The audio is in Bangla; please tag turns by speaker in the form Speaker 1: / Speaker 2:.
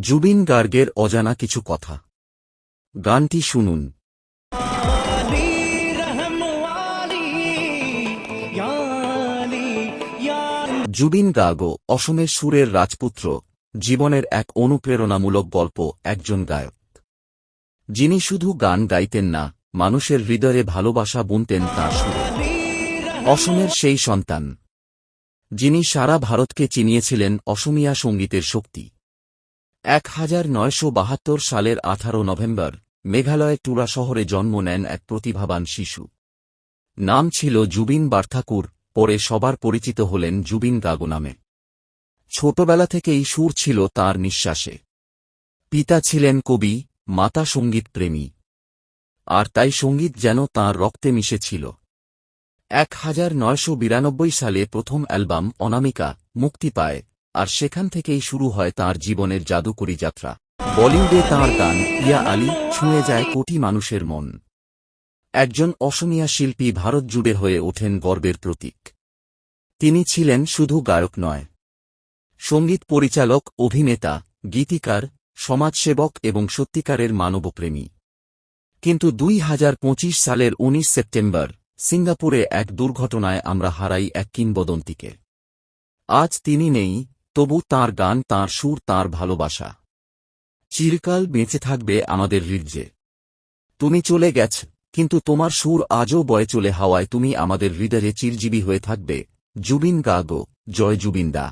Speaker 1: জুবিন গার্গের অজানা কিছু কথা। গানটি শুনুন। জুবিন গার্গ, অসমের সুরের রাজপুত্র, জীবনের এক অনুপ্রেরণামূলক গল্প, একজন গায়ক। যিনি শুধু গান গাইতেন না, মানুষের হৃদয়ে ভালোবাসা বুনতেন তাঁর সুরে। অসমের সেই সন্তান, যিনি সারা ভারতকে চিনিয়েছিলেন অসমিয়া সঙ্গীতের শক্তি। এক হাজার নয়শো বাহাত্তর সালের আঠারো নভেম্বর, মেঘালয়ের টুরা শহরে জন্ম নেন এক প্রতিভাবান শিশু। নাম ছিল জুবিন বার্থাকুর, পরে সবার পরিচিত হলেন জুবিন গাগো নামে। ছোটবেলা থেকেই সুর ছিল তার নিঃশ্বাসে। পিতা ছিলেন কবি, মাতা সংগীত প্রেমী। আর তাই সংগীত যেন তাঁর রক্তে মিশেছিল এক হাজার নয়শো বিরানব্বই সালে প্রথম অ্যালবাম অনামিকা মুক্তি পায় আর সেখান থেকেই শুরু হয় তার জীবনের জাদুকরী যাত্রা। বলিউডে তাঁর গান ইয়া আলী ছুঁয়ে যায় কোটি মানুষের মন। একজন অসমিয়া শিল্পী ভারত জুড়ে হয়ে ওঠেন গর্বের প্রতীক। তিনি ছিলেন শুধু গায়ক নয়। সংগীত পরিচালক, অভিনেতা, গীতিকার, সমাজসেবক এবং সত্যিকারের মানবপ্রেমী। কিন্তু দুই হাজার পঁচিশ সালের ১৯ সেপ্টেম্বর, সিঙ্গাপুরে এক দুর্ঘটনায় আমরা হারাই এক কিংবদন্তিকে। আজ তিনি নেই তবু তার গান, তার সুর, তার ভালোবাসা। চিরকাল বেঁচে থাকবে আমাদের হৃদয়ে। তুমি চলে গেছ, কিন্তু তোমার সুর আজও বয়ে চলে হাওয়ায় তুমি আমাদের হৃদয়ে চিরজীবী হয়ে থাকবে। জুবিন গাগো জয় জুবিন দা।